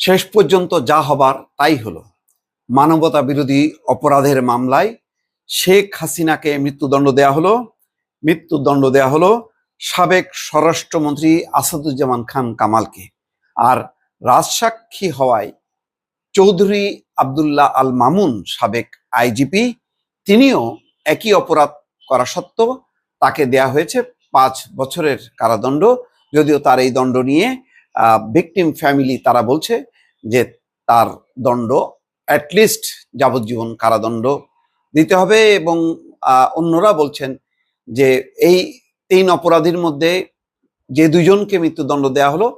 শেষ পর্যন্ত যা হবার তাই হলো। মানবতা বিরোধী অপরাধের মামলায় শেখ হাসিনাকে মৃত্যুদণ্ড দেয়া হলো। মৃত্যুদণ্ড দেয়া হলো সাবেক স্বরাষ্ট্রমন্ত্রী আসাদুজ্জামান খান কামালকে। আর রাজসাক্ষী হওয়ায় চৌধুরী আব্দুল্লাহ আল মামুন সাবেক আইজিপি, তিনিও একই অপরাধ করা সত্ত্বেও তাকে দেয়া হয়েছে পাঁচ বছরের কারাদণ্ড। যদিও তার এই দণ্ড নিয়ে ভিকটিম ফ্যামিলি তারা বলছে যে তার দণ্ড অ্যাটলিস্ট যাবজ্জীবন কারাদণ্ড দিতে হবে এবং অন্যরা বলছেন যে এই তিন অপরাধীর মধ্যে যে দুজনকে মৃত্যুদণ্ড দেওয়া হলো,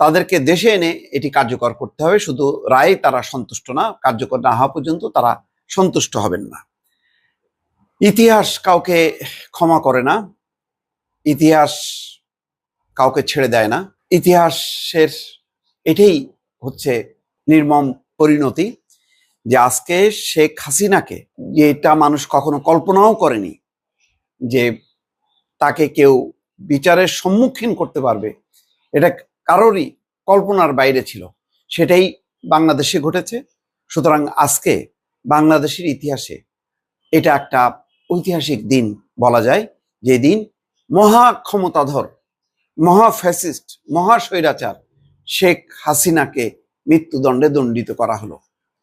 তাদেরকে দেশে এনে এটি কার্যকর করতে হবে। শুধু রায় তারা সন্তুষ্ট না, কার্যকর না হওয়া পর্যন্ত তারা সন্তুষ্ট হবেন না। ইতিহাস কাউকে ক্ষমা করে না, ইতিহাস কাউকে ছেড়ে দেয় না। ইতিহাসের এটাই হচ্ছে নির্মম পরিণতি যে আজকে শেখ হাসিনাকে যেটা মানুষ কখনো কল্পনাও করেনি যে তাকে কেউ বিচারের সম্মুখীন করতে পারবে। এটা কারোরই কল্পনার বাইরে ছিল। সেটাই বাংলাদেশে ঘটেছে। সুতরাং আজকে বাংলাদেশের ইতিহাসে এটা একটা ঐতিহাসিক দিন বলা যায়। যে দিন মহা ক্ষমতাধর, মহা ফ্যাসিস্ট, মহা স্বৈরাচার শেখ হাসিনাকে মৃত্যুদণ্ডে দণ্ডিত করা হলো।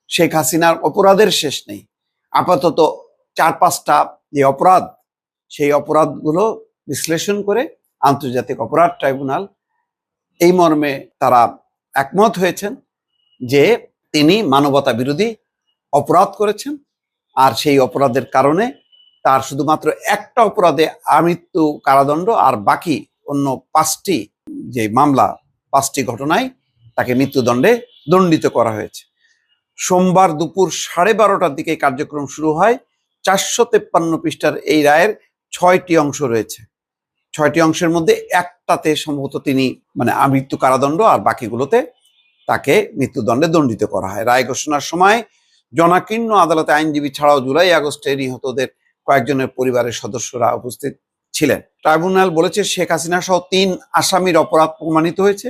শেখ হাসিনার অপরাধের শেষ নেই। আপাতত চার পাঁচটা যে অপরাধ, সেই অপরাধগুলো বিশ্লেষণ করে আন্তর্জাতিক অপরাধ ট্রাইব্যুনাল এই মর্মে তারা একমত হয়েছেন যে তিনি মানবতা বিরোধী অপরাধ করেছেন আর সেই অপরাধের কারণে তার শুধুমাত্র একটা অপরাধে আমৃত্যু কারাদণ্ড আর বাকি অন্য পাঁচটি যে মামলা, পাঁচটি ঘটনায় তাকে মৃত্যুদণ্ডে দণ্ডিত করা হয়েছে। সোমবার দুপুর সাড়ে বারোটার দিকে কার্যক্রম শুরু হয়। চারশো তেপ্পান্ন পৃষ্ঠার এই রায়ের ছয়টি অংশ রয়েছে। ছয়টি অংশের মধ্যে একটাতে সম্ভবত তিনি মানে আমৃত্যু কারাদণ্ড আর বাকিগুলোতে তাকে মৃত্যুদণ্ডে দণ্ডিত করা হয়। রায় ঘোষণার সময় জনাকীর্ণ আদালতে আইনজীবী ছাড়াও জুলাই আগস্টে নিহতদের কয়েকজনের পরিবারের সদস্যরা উপস্থিত ছিলেন। ট্রাইব্যুনাল বলেছে, শেখ হাসিনা সহ তিন আসামির অপরাধ প্রমাণিত হয়েছে।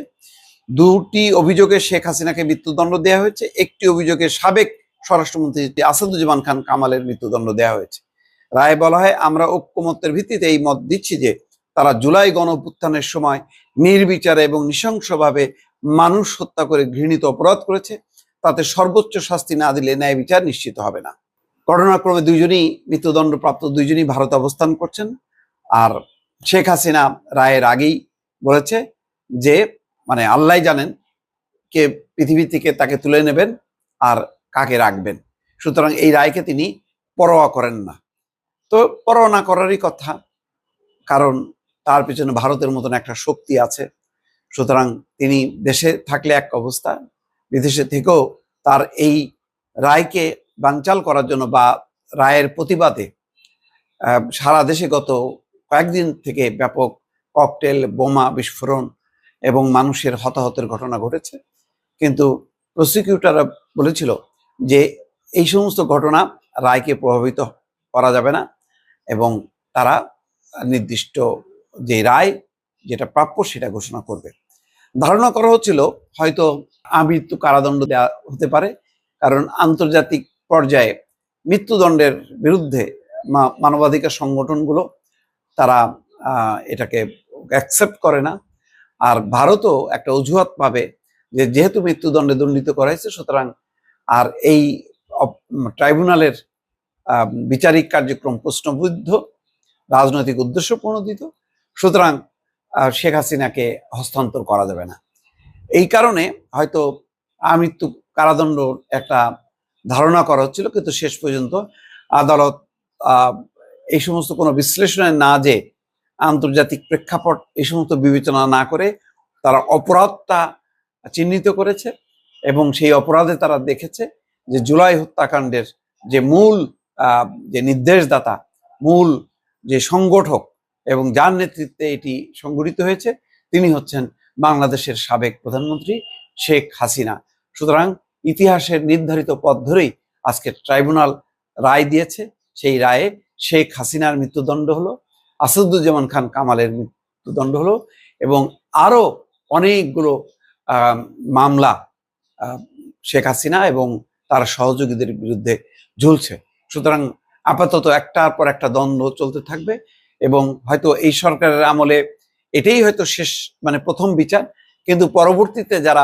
দুটি অভিযোগে শেখ হাসিনাকে মৃত্যুদণ্ড দেওয়া হয়েছে, একটি অভিযোগে সাবেক স্বরাষ্ট্রমন্ত্রী আসাদুজ্জামান খান কামালের মৃত্যুদণ্ড দেওয়া হয়েছে। রায় বলা হয়, আমরা ঐক্যমত্যের ভিত্তিতে এই মত দিচ্ছি যে তারা জুলাই গণ অভ্যুত্থানের সময় নির্বিচারে এবং নৃশংসভাবে মানুষ হত্যা করে ঘৃণিত অপরাধ করেছে, তাতে সর্বোচ্চ শাস্তি না দিলে ন্যায় বিচার নিশ্চিত হবে না। ঘটনাক্রমে দুইজনই মৃত্যুদণ্ডপ্রাপ্ত দুইজনই ভারতে অবস্থান করছেন। আর শেখ হাসিনা রায়ের আগেই বলেছে যে মানে আল্লাহ জানেন কে পৃথিবী থেকে তাকে তুলে নেবেন আর কাকে রাখবেন। সুতরাং এই রায়কে তিনি পরোয়া করেন না। তো পরোয়া না করারই কথা, কারণ তার পিছনে ভারতের মতন একটা শক্তি আছে। সুতরাং তিনি দেশে থাকলে এক অবস্থা, বিদেশে থেকেও তার এই রায়কে বানচাল করার জন্য বা রায়ের প্রতিবাদে সারা দেশে গত কয়েকদিন থেকে ব্যাপক ককটেল, বোমা, বিস্ফোরণ এবং মানুষের হতাহতের ঘটনা ঘটেছে। কিন্তু প্রসিকিউটাররা বলেছিল যে এই সমস্ত ঘটনা রায়কে প্রভাবিত করা যাবে না এবং তারা নির্দিষ্ট যে রায় যেটা প্রাপ্য সেটা ঘোষণা করবে। ধারণা করা হচ্ছিল হয়তো আমৃত্যু কারাদণ্ড দেওয়া হতে পারে, কারণ আন্তর্জাতিক পর্যায়ে মৃত্যুদণ্ডের বিরুদ্ধে মানবাধিকার সংগঠনগুলো তারা এটাকে অ্যাকসেপ্ট করে না। আর ভারতও একটা অজুহাত পাবে যে যেহেতু মৃত্যুদণ্ডে দণ্ডিত করা হয়েছে সুতরাং আর এই ট্রাইব্যুনালের বিচারিক কার্যক্রম প্রশ্নবুদ্ধ, রাজনৈতিক উদ্দেশ্য প্রণোদিত, সুতরাং শেখ হাসিনাকে হস্তান্তর করা যাবে না। এই কারণে হয়তো আমৃত্যু কারাদণ্ড একটা ধারণা করা হচ্ছিল, কিন্তু শেষ পর্যন্ত আদালত এই সমস্ত কোনো বিশ্লেষণে না যে আন্তর্জাতিক প্রেক্ষাপট এই সমস্ত বিবেচনা না করে তারা অপরাধটা চিহ্নিত করেছে এবং সেই অপরাধে তারা দেখেছে যে জুলাই হত্যাকাণ্ডের যে মূল যে নির্দেশদাতা, মূল যে সংগঠক এবং যার নেতৃত্বে এটি সংগঠিত হয়েছে, তিনি হচ্ছেন বাংলাদেশের সাবেক প্রধানমন্ত্রী শেখ হাসিনা। সুতরাং ইতিহাসের নির্ধারিত পথ ধরেই আজকে ট্রাইব্যুনাল রায় দিয়েছে। সেই রায়ে শেখ হাসিনার মৃত্যুদণ্ড হলো। আসাদুজ্জামান খান কামালের মৃত্যুদণ্ড হলো এবং আরও অনেকগুলো মামলা শেখ হাসিনা এবং তার সহযোগীদের বিরুদ্ধে ঝুলছে। সুতরাং আপাতত একটার পর একটা দ্বন্দ্ব চলতে থাকবে এবং হয়তো এই সরকারের আমলে এটাই হয়তো শেষ মানে প্রথম বিচার। কিন্তু পরবর্তীতে যারা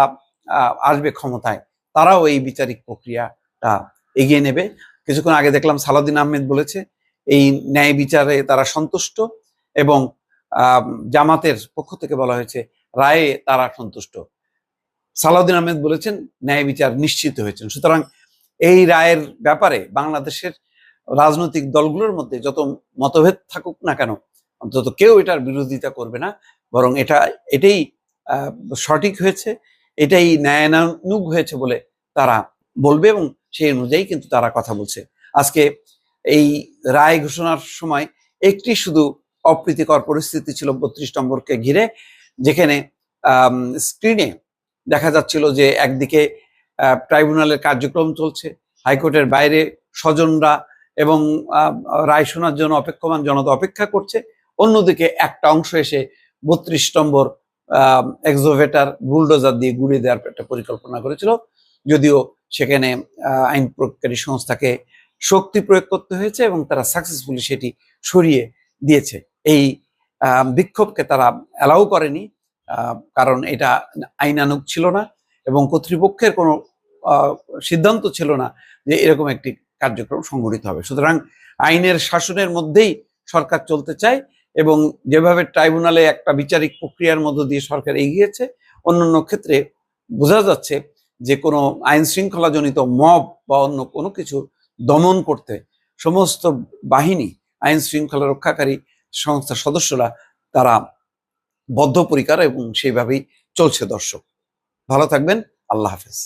আসবে ক্ষমতায়, তারাও এই বিচারিক প্রক্রিয়াটা এগিয়ে নেবে। কিছুক্ষণ আগে দেখলাম সালাউদ্দিন আহমেদ বলেছে এই ন্যায় বিচারে তারা সন্তুষ্ট এবং জামাতের পক্ষ থেকে বলা হয়েছে রায়ে তারা সন্তুষ্ট। সালাউদ্দিন আহমেদ বলেছেন, ন্যায় বিচার নিশ্চিত হয়েছেন সুতরাং এই রায়ের ব্যাপারে বাংলাদেশের রাজনৈতিক দলগুলোর মধ্যে যত মতভেদ থাকুক না কেন, অন্তত কেউ এটার বিরোধিতা করবে না। বরং এটা, এটাই সঠিক হয়েছে, এটাই ন্যায়ানুগ হয়েছে বলে তারা বলবে এবং সেই অনুযায়ী কিন্তু তারা কথা বলছে। আজকে এই রায় ঘোষণার সময় একটি শুধু অপ্রীতিকর পরিস্থিতি ছিল বত্রিশ নম্বরকে ঘিরে, যেখানে স্ক্রিনে দেখা যাচ্ছিল যে একদিকে ট্রাইব্যুনালের কার্যক্রম চলছে, হাইকোর্টের বাইরে স্বজনরা এবং রায় শোনার জন্য অপেক্ষমান জনতা অপেক্ষা করছে, অন্যদিকে একটা অংশ এসে বত্রিশ নম্বর এক্সোভেটার বুলডোজার দিয়ে গুড়িয়ে দেওয়ার একটা পরিকল্পনা করেছিল, যদিও সেখানে আইন প্রয়োগকারী সংস্থাকে শক্তি প্রয়োগ করতে হয়েছে এবং তারা সাকসেসফুলি সেটি সরিয়ে দিয়েছে। এই বিক্ষোভকে তারা অ্যালাউ করেনি কারণ এটা আইনানুগ ছিল না এবং কর্তৃপক্ষের কোনো সিদ্ধান্ত ছিল না যে এরকম একটি কার্যক্রম সংগঠিত হবে। সুতরাং আইনের শাসনের মধ্যেই সরকার চলতে চায় এবং যেভাবে ট্রাইব্যুনালে একটা বিচারিক প্রক্রিয়ার মধ্য দিয়ে সরকার এগিয়েছে, অন্যান্য ক্ষেত্রে বোঝা যাচ্ছে যে কোনো আইন শৃঙ্খলাজনিত মব বা অন্য কোনো কিছু দমন করতে সমস্ত বাহিনী, আইন শৃঙ্খলা রক্ষাকারী সংস্থার সদস্যরা তারা বদ্ধপরিকার এবং সেইভাবেই চলছে দর্শক। ভালো থাকবেন, আল্লাহ হাফেজ।